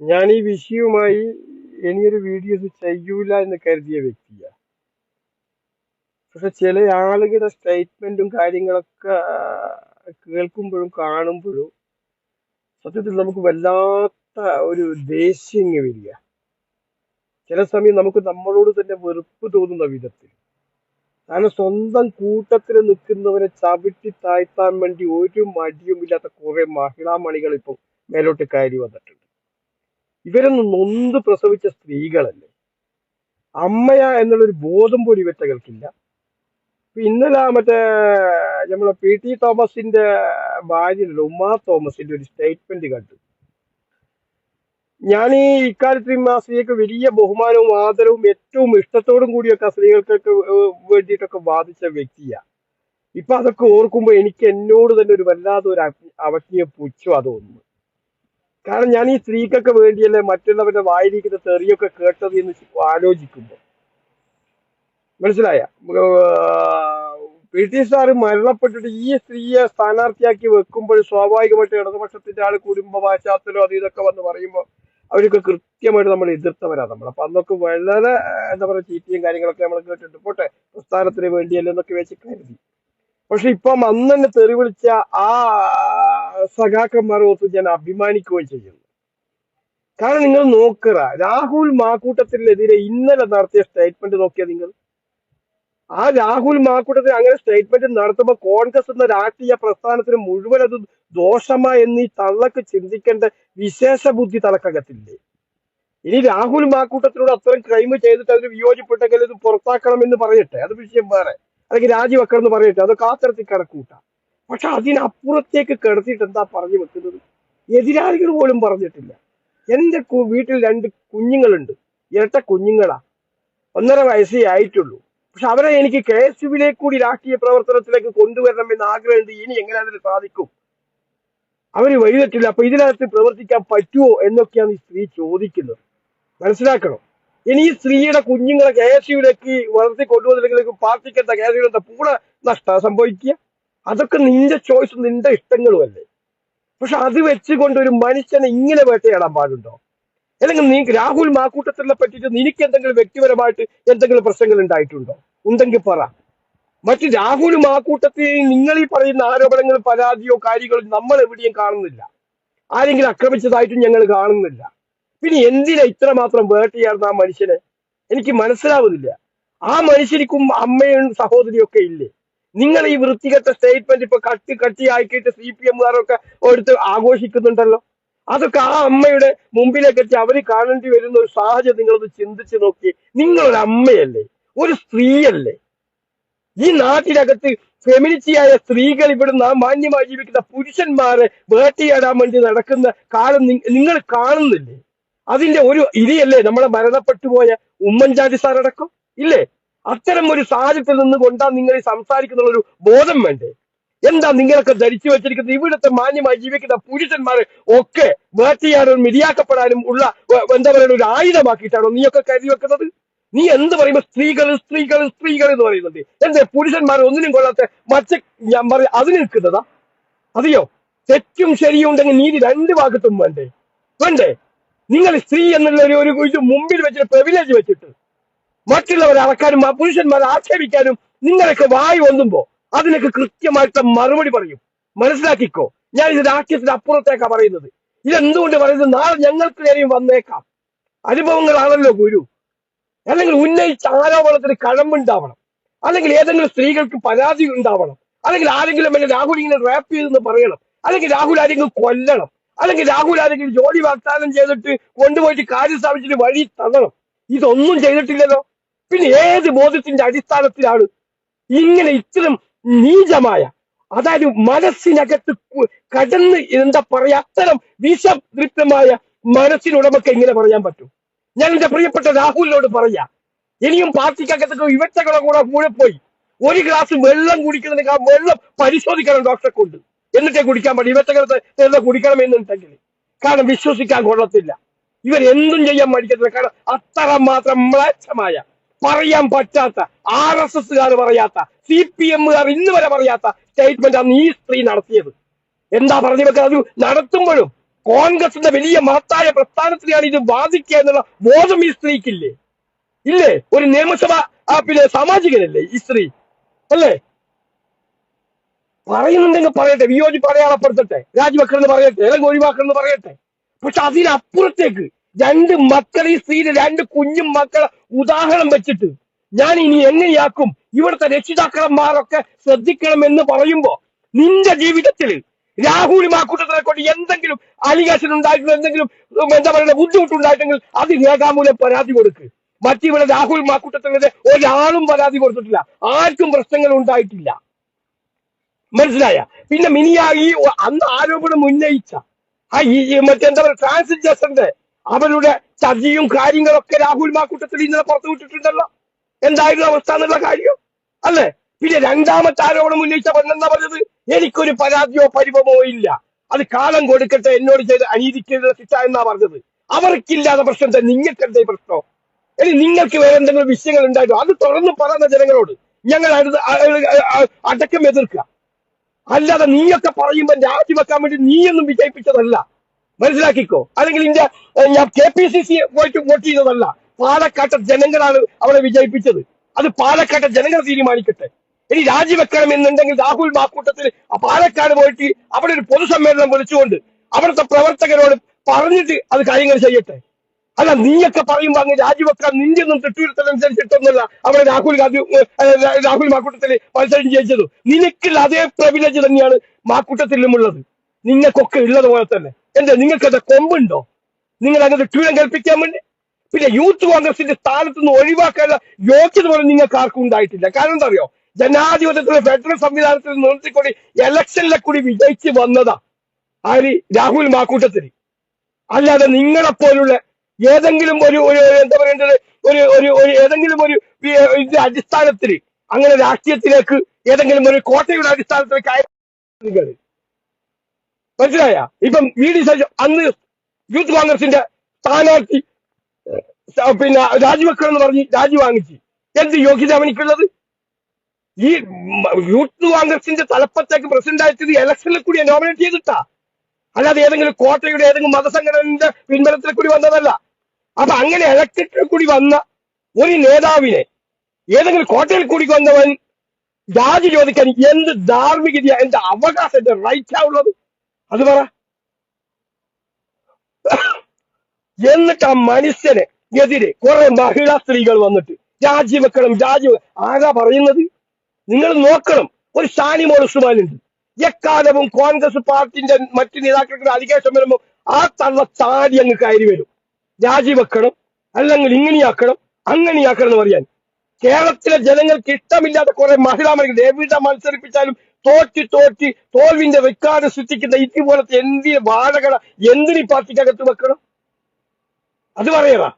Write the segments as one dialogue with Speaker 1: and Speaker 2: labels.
Speaker 1: ഞാൻ ഈ വിഷയവുമായി ഇനിയൊരു വീഡിയോസ് ചെയ്യൂല എന്ന് കരുതിയ വ്യക്തിയാ. പക്ഷെ ചില ആളുകളുടെ സ്റ്റേറ്റ്മെന്റും കാര്യങ്ങളൊക്കെ കേൾക്കുമ്പോഴും കാണുമ്പോഴും സത്യത്തിൽ നമുക്ക് വല്ലാത്ത ഒരു ദേഷ്യം വരിക. ചില സമയം നമുക്ക് നമ്മളോട് തന്നെ വെറുപ്പ് തോന്നുന്ന വിധത്തിൽ. കാരണം സ്വന്തം കൂട്ടത്തിൽ നിൽക്കുന്നവരെ ചവിട്ടി താഴ്ത്താൻ വേണ്ടി ഒരു മടിയുമില്ലാത്ത കുറെ മഹിളാമണികൾ ഇപ്പം മേലോട്ട് കയറി വന്നിട്ടുണ്ട്. ഇവരൊന്നും നൊന്ത് പ്രസവിച്ച സ്ത്രീകളല്ലേ? അമ്മയാ എന്നുള്ളൊരു ബോധം പോലും ഇവറ്റകൾക്കില്ല. ഇന്നലെ മറ്റേ നമ്മളെ പി ടി തോമസിന്റെ ഭാര്യ ഉമാ തോമസിന്റെ ഒരു സ്റ്റേറ്റ്മെന്റ് കണ്ടു. ഞാൻ ഈ ഇക്കാലത്ത് ആ സ്ത്രീക്ക് വലിയ ബഹുമാനവും ആദരവും ഏറ്റവും ഇഷ്ടത്തോടും കൂടിയൊക്കെ ആ സ്ത്രീകൾക്കൊക്കെ വേണ്ടിയിട്ടൊക്കെ വാദിച്ച വ്യക്തിയാ. ഇപ്പൊ അതൊക്കെ ഓർക്കുമ്പോൾ എനിക്ക് എന്നോട് തന്നെ ഒരു വല്ലാതെ ഒരു അവജ്ഞയെ അവജ്ഞ പുച്ഛം തോന്നുന്നു. കാരണം ഞാൻ ഈ സ്ത്രീക്കൊക്കെ വേണ്ടിയല്ലേ മറ്റുള്ളവരുടെ വായിരിക്കുന്ന തെറിയൊക്കെ കേട്ടത് എന്ന് ആലോചിക്കുമ്പോൾ മനസ്സിലായ? ബ്രിട്ടീഷ് സാർ മരണപ്പെട്ടിട്ട് ഈ സ്ത്രീയെ സ്ഥാനാർത്ഥിയാക്കി വെക്കുമ്പോൾ സ്വാഭാവികമായിട്ട് ഇടതുപക്ഷത്തിന്റെ ആൾ കുടുംബ പാശ്ചാത്തലോ അത് ഇതൊക്കെ വന്ന് പറയുമ്പോൾ അവരൊക്കെ കൃത്യമായിട്ട് നമ്മൾ എതിർത്തവരാ നമ്മൾ അപ്പൊ അന്നൊക്കെ വളരെ എന്താ പറയുക ചീറ്റിയും കാര്യങ്ങളൊക്കെ നമ്മൾ കേട്ടിട്ട് പോട്ടെ പ്രസ്ഥാനത്തിന് വേണ്ടിയല്ലോ എന്നൊക്കെ വെച്ച് കരുതി. പക്ഷെ ഇപ്പം അന്ന് തന്നെ തെറി വിളിച്ച ആ സഖാക്കന്മാരെ ഓർത്ത് ഞാൻ അഭിമാനിക്കുകയും ചെയ്യുന്നു. കാരണം നിങ്ങൾ നോക്കുക രാഹുൽ മാക്കൂട്ടത്തിനെതിരെ ഇന്നലെ നടത്തിയ സ്റ്റേറ്റ്മെന്റ് നോക്കിയാൽ നിങ്ങൾ? ആ രാഹുൽ മാക്കൂട്ടത്തിൽ അങ്ങനെ സ്റ്റേറ്റ്മെന്റ് നടത്തുമ്പോൾ കോൺഗ്രസ് എന്ന രാഷ്ട്രീയ പ്രസ്ഥാനത്തിന് മുഴുവൻ അത് ദോഷമാ എന്ന് ഈ തള്ളക്ക് ചിന്തിക്കേണ്ട വിശേഷ ബുദ്ധി തലക്കകത്തില്ലേ? ഇനി രാഹുൽ മാക്കൂട്ടത്തിനോട് അത്രയും ക്രൈം ചെയ്തിട്ട് അതിന് വിയോജിപ്പെട്ടെങ്കിൽ ഇത് പുറത്താക്കണം എന്ന് പറയട്ടെ? അത് വിഷയം വേറെ. അല്ലെങ്കിൽ രാജിവെക്കണം എന്ന് പറഞ്ഞിട്ട് അതൊക്കെ ആ തരത്തിൽ പക്ഷെ അതിനപ്പുറത്തേക്ക് കിടത്തിയിട്ട് എന്താ പറഞ്ഞു വെക്കുന്നത്? എതിരാളികൾ പോലും പറഞ്ഞിട്ടില്ല. എന്റെ വീട്ടിൽ രണ്ട് കുഞ്ഞുങ്ങളുണ്ട്. ഇരട്ട കുഞ്ഞുങ്ങളാ. ഒന്നര വയസ്സേ ആയിട്ടുള്ളൂ. പക്ഷെ അവരെ എനിക്ക് കെ എസ് യുവിലേക്ക് കൂടി രാഷ്ട്രീയ പ്രവർത്തനത്തിലേക്ക് കൊണ്ടുവരണം എന്ന് ആഗ്രഹമുണ്ട്. ഇനി എങ്ങനെ അതിന് സാധിക്കും? അവർ വഴിതെറ്റില്ല. അപ്പൊ ഇതിനകത്ത് പ്രവർത്തിക്കാൻ പറ്റുമോ എന്നൊക്കെയാണ് ഈ സ്ത്രീ ചോദിക്കുന്നത്. മനസ്സിലാക്കണം? ഇനി ഈ സ്ത്രീയുടെ കുഞ്ഞുങ്ങളെ കെ എസ് യുവിലേക്ക് വളർത്തി കൊണ്ടുവന്നില്ലെങ്കിൽ പാർട്ടിക്ക് എന്താ കെ എസ് യുവിന്റെ പൂടെ നഷ്ട സംഭവിക്കുക? അതൊക്കെ നിന്റെ ചോയ്സും നിന്റെ ഇഷ്ടങ്ങളും അല്ലേ പക്ഷെ അത് വെച്ചുകൊണ്ട് ഒരു മനുഷ്യനെ ഇങ്ങനെ വേട്ടയാടാൻ പാടുണ്ടോ? അല്ലെങ്കിൽ നീ രാഹുൽ മാക്കൂട്ടത്തിനെ പറ്റിയിട്ട് നിനക്ക് എന്തെങ്കിലും വ്യക്തിപരമായിട്ട് എന്തെങ്കിലും പ്രശ്നങ്ങൾ ഉണ്ടായിട്ടുണ്ടോ? ഉണ്ടെങ്കിൽ പറ. മറ്റ് രാഹുൽ മാക്കൂട്ടത്തിൽ നിങ്ങൾ ഈ പറയുന്ന ആരോപണങ്ങളും പരാതിയോ കാര്യങ്ങളോ നമ്മൾ എവിടെയും കാണുന്നില്ല. ആരെങ്കിലും ആക്രമിച്ചതായിട്ടും ഞങ്ങൾ കാണുന്നില്ല. പിന്നെ എന്തിനാ ഇത്ര ഇത്രമാത്രം വേട്ടയാടുന്ന ആ മനുഷ്യനെ? എനിക്ക് മനസ്സിലാവുന്നില്ല. ആ മനുഷ്യർക്കും അമ്മയും സഹോദരിയും ഒക്കെ ഇല്ലേ? നിങ്ങൾ ഈ വൃത്തികെട്ട സ്റ്റേറ്റ്മെന്റ് ഇപ്പൊ കട്ടി കട്ടി ആക്കിയിട്ട് സി പി എമ്മുകാരൊക്കെ എടുത്ത് ആഘോഷിക്കുന്നുണ്ടല്ലോ? അതൊക്കെ ആ അമ്മയുടെ മുമ്പിലേക്ക് എത്തി അവർ കാണേണ്ടി വരുന്ന ഒരു സാഹചര്യം നിങ്ങളൊന്ന് ചിന്തിച്ച് നോക്കി. നിങ്ങളൊരു അമ്മയല്ലേ? ഒരു സ്ത്രീയല്ലേ? ഈ നാട്ടിനകത്ത് ഫെമിനിറ്റിയായ സ്ത്രീകൾ ഇവിടുന്ന് മാന്യമായി ജീവിക്കുന്ന പുരുഷന്മാരെ വേട്ടയാടാൻ വേണ്ടി നടക്കുന്ന കാലം നിങ്ങൾ കാണുന്നില്ലേ? അതിന്റെ ഒരു ഇരിയല്ലേ നമ്മളെ മരണപ്പെട്ടു പോയ ഉമ്മൻചാണ്ടി സാറടക്കം? ഇല്ലേ? അത്തരം ഒരു സാഹചര്യത്തിൽ നിന്ന് കൊണ്ടാ നിങ്ങൾ ഈ സംസാരിക്കുന്ന ഒരു ബോധം വേണ്ടേ? എന്താ നിങ്ങളൊക്കെ ധരിച്ചു വെച്ചിരിക്കുന്നത്? ഇവിടുത്തെ മാന്യമായി ജീവിക്കുന്ന പുരുഷന്മാരെ ഒക്കെ വേട്ടയാടാനും മിരിയാക്കപ്പെടാനും ഉള്ള എന്താ പറയുക ഒരു ആയുധമാക്കിയിട്ടാണോ നീയൊക്കെ കരുതി വെക്കുന്നത്? നീ എന്ത് പറയുമ്പോ സ്ത്രീകൾ സ്ത്രീകൾ സ്ത്രീകൾ എന്ന് പറയുന്നുണ്ട്? എന്തേ പുരുഷന്മാർ ഒന്നിനും കൊള്ളാത്ത മറ്റ ഞാൻ പറയും അതിന് നിൽക്കുന്നതാ? അതെയോ? തെറ്റും ശരിയും ഉണ്ടെങ്കിൽ നീതി രണ്ട് ഭാഗത്തും വേണ്ടേ? വേണ്ടേ? നിങ്ങൾ സ്ത്രീ എന്നുള്ള ഒരു ഇത് മുമ്പിൽ വെച്ചിട്ട് പ്രിവിലേജ് വെച്ചിട്ട് മറ്റുള്ളവരെ അറക്കാനും പുരുഷന്മാരെ ആക്ഷേപിക്കാനും നിങ്ങളൊക്കെ വായി ഒന്നുമ്പോ അതിനൊക്കെ കൃത്യമായിട്ട് മറുപടി പറയും. മനസ്സിലാക്കിക്കോ. ഞാൻ ഇത് രാഷ്ട്രീയത്തിന് അപ്പുറത്തേക്കാ പറയുന്നത്. ഇതെന്തുകൊണ്ട് പറയുന്നത്? നാളെ ഞങ്ങൾക്ക് നേരെയും വന്നേക്കാം. അനുഭവങ്ങളാണല്ലോ ഗുരു. അല്ലെങ്കിൽ ഉന്നയിച്ച ആരോപണത്തിന് കഴമ്പുണ്ടാവണം. അല്ലെങ്കിൽ ഏതെങ്കിലും സ്ത്രീകൾക്ക് പരാതി ഉണ്ടാവണം. അല്ലെങ്കിൽ ആരെങ്കിലും എന്നെ രാഹുൽ ഇങ്ങനെ റാപ്പ് ചെയ്തെന്ന് പറയണം. അല്ലെങ്കിൽ രാഹുൽ ആരെങ്കിലും കൊല്ലണം. അല്ലെങ്കിൽ രാഹുൽ ആരെങ്കിലും ജോലി വാഗ്ദാനം ചെയ്തിട്ട് കൊണ്ടുപോയിട്ട് കാര്യം സ്ഥാപിച്ചിട്ട് വഴി തള്ളണം. ഇതൊന്നും ചെയ്തിട്ടില്ലല്ലോ. പിന്നെ ഏത് ബോധത്തിന്റെ അടിസ്ഥാനത്തിലാണ് ഇങ്ങനെ ഇത്തരം നീചമായ അതായത് മനസ്സിനകത്ത് കടന്ന് എന്താ പറയാ അത്തരം വിഷദൃപ്തമായ മനസ്സിനുടമൊക്കെ ഇങ്ങനെ പറയാൻ പറ്റും? ഞാൻ എന്റെ പ്രിയപ്പെട്ട രാഹുലിനോട് പറയാ ഇനിയും പാർട്ടിക്കകത്ത് ഇവറ്റകളെ കൂടെ കൂടെ പോയി ഒരു ഗ്ലാസ് വെള്ളം കുടിക്കുന്നതിനേക്കാൾ വെള്ളം പരിശോധിക്കണം ഡോക്ടറെ കൊണ്ട്. എന്നിട്ടേ കുടിക്കാൻ പാടില്ല. എന്താ കുടിക്കണം എന്നുണ്ടെങ്കിൽ. കാരണം വിശ്വസിക്കാൻ കൊള്ളത്തില്ല. ഇവർ എന്തും ചെയ്യാൻ മടിക്കത്തില്ല. കാരണം അത്ര മാത്രം മ്ലേച്ഛമായ പറയാൻ പറ്റാത്ത ആർ എസ് എസ്സുകാർ പറയാത്ത സി പി എമ്മുകാർ ഇന്ന് വരെ പറയാത്ത സ്റ്റേറ്റ്മെന്റ് ആണ് ഈ സ്ത്രീ നടത്തിയത്. എന്താ പറഞ്ഞു വെക്കുന്നത് അത് നടത്തുമ്പോഴും കോൺഗ്രസിന്റെ വലിയ മഹത്തായ പ്രസ്ഥാനത്തിലാണ് ഇത് ബാധിക്കുക എന്നുള്ള ബോധം ഈ സ്ത്രീക്കില്ലേ? ഇല്ലേ? ഒരു നിയമസഭ പിന്നെ സാമാജികനല്ലേ ഈ സ്ത്രീ? അല്ലേ? പറയുന്നുണ്ടെങ്കിൽ പറയട്ടെ വിയോജിപ്പ് അടയാളപ്പെടുത്തട്ടെ രാജിവെക്കണമെന്ന് പറയട്ടെ അല്ലെങ്കിൽ ഒഴിവാക്കണമെന്ന് പറയട്ടെ. പക്ഷെ അതിനപ്പുറത്തേക്ക് രണ്ട് മക്കൾ ഈ സ്ത്രീയുടെ രണ്ട് കുഞ്ഞും മക്കളെ ഉദാഹരണം വെച്ചിട്ട് ഞാൻ ഇനി എങ്ങനെയാക്കും ഇവിടുത്തെ രക്ഷിതാക്കളന്മാരൊക്കെ ശ്രദ്ധിക്കണം എന്ന് പറയുമ്പോ നിന്റെ ജീവിതത്തിൽ രാഹുലും ആ കൂട്ടത്തിനെ കൊണ്ട് എന്തെങ്കിലും അലിഗേഷൻ ഉണ്ടായിട്ടുള്ള എന്തെങ്കിലും എന്താ പറയുക ബുദ്ധിമുട്ടുണ്ടായിട്ടെങ്കിൽ അത് രേഖാമൂലം പരാതി കൊടുക്ക്. മറ്റിവിടെ രാഹുൽ മാക്കൂട്ടത്തിനെതിരെ ഒരാളും പരാതി കൊടുത്തിട്ടില്ല. ആർക്കും പ്രശ്നങ്ങൾ ഉണ്ടായിട്ടില്ല. മനസ്സിലായ? പിന്നെ മിനിയ ഈ അന്ന് ആരോപണം ഉന്നയിച്ച ആ ഈ മറ്റെന്താ പറയുക ട്രാൻസ്ജെൻഡറിന്റെ അവരുടെ ചതിയും കാര്യങ്ങളൊക്കെ രാഹുൽ മാക്കൂട്ടത്തിൽ ഇന്നലെ പുറത്തു വിട്ടിട്ടുണ്ടല്ലോ. എന്തായിരുന്നു അവസ്ഥ എന്നുള്ള കാര്യം? അല്ലേ? പിന്നെ രണ്ടാമത്തെ ആരോപണം ഉന്നയിച്ച പെണ്ണെന്താ പറഞ്ഞത്? എനിക്കൊരു പരാതിയോ പരിഭവമോ ഇല്ല. അത് കാലം കൊടുക്കട്ടെ എന്നോട് ചെയ്ത് അനീതിക്കുള്ള ശിക്ഷ എന്നാ പറഞ്ഞത്. അവർക്കില്ലാത്ത പ്രശ്നം നിങ്ങൾക്ക് എന്തേ പ്രശ്നം? ഇനി നിങ്ങൾക്ക് വേറെ എന്തെങ്കിലും വിഷയങ്ങൾ ഉണ്ടായിട്ടോ അത് തുറന്നു പറയുന്ന ജനങ്ങളോട് ഞങ്ങൾ അടക്കം എതിർക്കുക. അല്ലാതെ നീയൊക്കെ പറയുമ്പോ രാജിവെക്കാൻ വേണ്ടി നീയൊന്നും വിജയിപ്പിച്ചതല്ല. മനസ്സിലാക്കിക്കോ? അല്ലെങ്കിൽ ഇന്ത്യ ഞാൻ കെ പി സി സി പോയിട്ട് വോട്ട് ചെയ്തതല്ല. പാലക്കാട്ടെ ജനങ്ങളാണ് അവളെ വിജയിപ്പിച്ചത്. അത് പാലക്കാട്ടെ ജനങ്ങൾ തീരുമാനിക്കട്ടെ. ഇനി രാജിവെക്കണം എന്നുണ്ടെങ്കിൽ രാഹുൽ മാക്കൂട്ടത്തിൽ പാലക്കാട് പോയിട്ട് അവിടെ ഒരു പൊതുസമ്മേളനം വിളിച്ചുകൊണ്ട് അവിടുത്തെ പ്രവർത്തകരോട് പറഞ്ഞിട്ട് അത് കാര്യങ്ങൾ ചെയ്യട്ടെ. അല്ല നീയൊക്കെ പറയുമ്പോ അങ്ങ് രാജിവെക്കാൻ നിന്റെ ഒന്നും തെറ്റുവരുത്തലനുസരിച്ചിട്ടൊന്നുമല്ല. അവിടെ രാഹുൽ ഗാന്ധി രാഹുൽ മാക്കൂട്ടത്തിൽ മത്സരം ജയിച്ചത്. നിനക്കുള്ള അതേ പ്രിവിലേജ് തന്നെയാണ് മാക്കൂട്ടത്തിലും ഉള്ളത് നിങ്ങൾക്കൊക്കെ ഉള്ളത് പോലെ തന്നെ. എന്താ നിങ്ങൾക്ക് അത് കൊമ്പുണ്ടോ? നിങ്ങൾ അങ്ങനെ ട്യൂരം കൽപ്പിക്കാൻ വേണ്ടി? പിന്നെ യൂത്ത് കോൺഗ്രസിന്റെ സ്ഥാനത്ത് നിന്ന് ഒഴിവാക്കാനുള്ള യോഗ്യത പോലും നിങ്ങൾക്ക് ആർക്കും ഉണ്ടായിട്ടില്ല. കാരണം എന്താ അറിയോ? ജനാധിപത്യത്തിലെ ഫെഡറൽ സംവിധാനത്തിൽ നിർത്തിക്കൊണ്ട് ഇലക്ഷനിലെ കൂടി വിജയിച്ച് വന്നതാ ആര്? രാഹുൽ മാക്കൂട്ടത്തിന് അല്ലാതെ നിങ്ങളെ പോലുള്ള ഏതെങ്കിലും ഒരു ഒരു എന്താ പറയേണ്ടത്? ഒരു ഒരു ഒരു ഏതെങ്കിലും ഒരു ഇതിന്റെ അടിസ്ഥാനത്തിൽ അങ്ങനെ രാഷ്ട്രീയത്തിലേക്ക് ഏതെങ്കിലും ഒരു കോട്ടയുടെ അടിസ്ഥാനത്തിലേക്ക് നിങ്ങൾ മനസ്സിലായ? ഇപ്പം വി ഡി സജ അന്ന് യൂത്ത് കോൺഗ്രസിന്റെ സ്ഥാനാർത്ഥി പിന്നെ രാജിവെക്കണം എന്ന് പറഞ്ഞ് രാജി വാങ്ങിച്ചു എന്ത് യോഗ്യത അവനിക്കുള്ളത് ഈ യൂത്ത് കോൺഗ്രസിന്റെ തലപ്പത്തേക്ക് പ്രസിഡന്റ് ആയിട്ട് ഇലക്ഷനിൽ കൂടി നോമിനേറ്റ് ചെയ്തിട്ടാ. അല്ലാതെ ഏതെങ്കിലും കോട്ടയുടെ ഏതെങ്കിലും മതസംഘടനയുടെ പിൻബലത്തിൽ കൂടി വന്നതല്ല. അപ്പൊ അങ്ങനെ ഇലക്ട്രിക്കിൽ കൂടി വന്ന ഒരു നേതാവിനെ ഏതെങ്കിലും കോട്ടയിൽ കൂടി വന്നവൻ ജാതി ചോദിക്കാൻ എന്ത് ധാർമ്മികത എന്ത് അവകാശം റൈറ്റ് റൈറ്റാ ഉള്ളത്? അത് പറ. എന്നിട്ട് ആ മനുഷ്യനെ എതിരെ കുറെ മഹിളാ സ്ത്രീകൾ വന്നിട്ട് രാജിവെക്കണം രാജി ആരാ പറയുന്നത്? നിങ്ങൾ നോക്കണം ഒരു ഷാനിമോൾ ഉസ്മാൻ ഉണ്ട് എക്കാലവും കോൺഗ്രസ് പാർട്ടിന്റെ മറ്റു നേതാക്കൾക്ക് അധികാരം വരുമ്പോൾ ആ തള്ള ചാടി അങ്ങ് കയറി വരും. രാജിവെക്കണം അല്ലെങ്കിൽ ഇങ്ങനെയാക്കണം അങ്ങനെയാക്കണം എന്ന് പറയാൻ. കേരളത്തിലെ ജനങ്ങൾക്ക് ഇഷ്ടമില്ലാത്ത കുറെ മഹിളാമണികൾ എവിടെ മത്സരിപ്പിച്ചാലും തോറ്റി തോറ്റി തോൽവിന്റെ റെക്കോർഡ് സൃഷ്ടിക്കുന്ന ഇതുപോലത്തെ എന്തിന് വാഴകള എന്തിനീ പാർട്ടിക്കകത്ത് വെക്കണം? അത് പറയടാ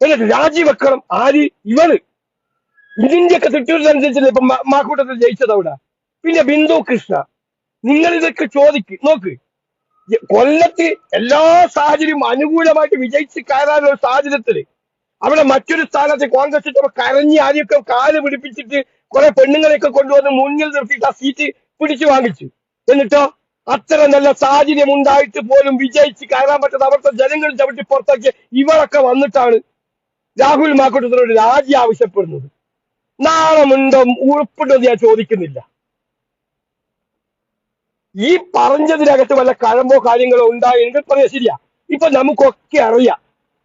Speaker 1: എന്നിട്ട് രാജിവെക്കണം ആര്? ഇവൾ. ഇതിന്റെയൊക്കെ തെറ്റുവനുസരിച്ചല്ലേ ഇപ്പൊ മാക്കൂട്ടത്തിൽ ജയിച്ചത് അവിടെ? പിന്നെ ബിന്ദു കൃഷ്ണ. നിങ്ങൾ ഇതൊക്കെ ചോദിക്ക് നോക്ക്. കൊല്ലത്ത് എല്ലാ സാഹചര്യവും അനുകൂലമായിട്ട് വിജയിച്ച് കയറാനുള്ള ഒരു സാഹചര്യത്തിൽ അവിടെ മറ്റൊരു സ്ഥാനത്ത് കോൺഗ്രസ് കരഞ്ഞ് ആദ്യമൊക്കെ കാൽ പിടിപ്പിച്ചിട്ട് കുറെ പെണ്ണുങ്ങളെയൊക്കെ കൊണ്ടുവന്ന് മുന്നിൽ നിർത്തിയിട്ട് ആ സീറ്റ് പിടിച്ചു വാങ്ങിച്ചു. എന്നിട്ടോ? അത്ര നല്ല സാഹചര്യം ഉണ്ടായിട്ട് പോലും വിജയിച്ച് കയറാൻ പറ്റാത്ത അവിടുത്തെ ജനങ്ങൾ ചവിട്ടി പുറത്താക്കിയ ഇവരൊക്കെ വന്നിട്ടാണ് രാഹുൽ മാക്കൂട്ടത്തിനോട് രാജി ആവശ്യപ്പെടുന്നത്. നാണമുണ്ടോ ഉറപ്പുണ്ടോ ഞാൻ ചോദിക്കുന്നില്ല. ഈ പറഞ്ഞതിനകത്ത് വല്ല കഴമ്പോ കാര്യങ്ങളോ ഉണ്ടായെങ്കിൽ പറയാം ശരിയാ. ഇപ്പൊ നമുക്കൊക്കെ അറിയാം.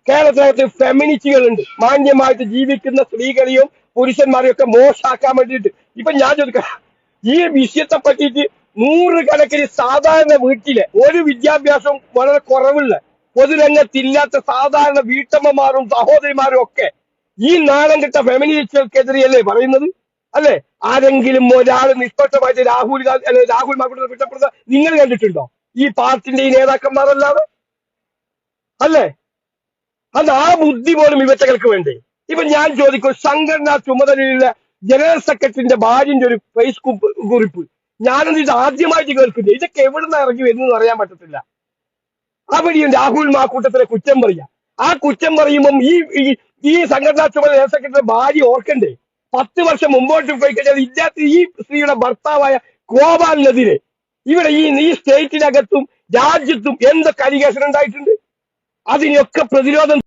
Speaker 1: കേരളത്തിനകത്ത് ഫെമിനിസ്റ്റുകളുണ്ട്. മാന്യമായിട്ട് ജീവിക്കുന്ന സ്ത്രീകളെയും പുരുഷന്മാരെയും ഒക്കെ മോശമാക്കാൻ വേണ്ടിയിട്ട്. ഇപ്പൊ ഞാൻ ചോദിക്കാം. ഈ വിഷയത്തെ പറ്റിയിട്ട് നൂറുകണക്കിന് സാധാരണ വീട്ടിലെ ഒരു വിദ്യാഭ്യാസവും വളരെ കുറവുള്ള പൊതുരംഗത്തില്ലാത്ത സാധാരണ വീട്ടമ്മമാരും സഹോദരിമാരും ഒക്കെ ഈ നാണം കെട്ട ഫെമിനിസ്റ്റുകൾക്കെതിരെയല്ലേ പറയുന്നത്? അല്ലെ? ആരെങ്കിലും ഒരാൾ നിഷ്പക്ഷമായിട്ട് രാഹുൽ ഗാന്ധി രാഹുൽ മാക്കൂട്ടത്തെ കുറ്റപ്പെടുത്ത നിങ്ങൾ കണ്ടിട്ടുണ്ടോ? ഈ പാർട്ടിന്റെ ഈ നേതാക്കന്മാരല്ലാതെ? അല്ലേ? അത് ആ ബുദ്ധി പോലും ഇവറ്റകൾക്ക് വേണ്ടേ? ഇപ്പൊ ഞാൻ ചോദിക്കും സംഘടനാ ചുമതലയിലുള്ള ജനറൽ സെക്രട്ടറിന്റെ ഭാര്യന്റെ ഒരു ഫേസ് കുറിപ്പ്. ഞാനത് ഇത് ആദ്യമായിട്ട് കേൾക്കുന്നില്ല. ഇതൊക്കെ എവിടുന്ന് ഇറങ്ങി വരുന്നു അറിയാൻ പറ്റത്തില്ല. അവിടെയും രാഹുൽ മാക്കൂട്ടത്തിലെ കുറ്റം പറയാ. ആ കുറ്റം പറയുമ്പം ഈ- ഈ സംഘടനാ ചുമതല ജനറൽ സെക്രട്ടറിയുടെ ഭാര്യ ഓർക്കണ്ടേ? പത്ത് വർഷം മുമ്പോട്ട് പോയി കഴിഞ്ഞാൽ ഇല്ലാത്ത ഈ സ്ത്രീയുടെ ഭർത്താവായ ഗോപാലിനെതിരെ ഇവിടെ ഈ ഈ സ്റ്റേറ്റിനകത്തും രാജ്യത്തും എന്തൊക്കെ അലിഗേഷൻ ഉണ്ടായിട്ടുണ്ട് അതിനൊക്കെ പ്രതിരോധം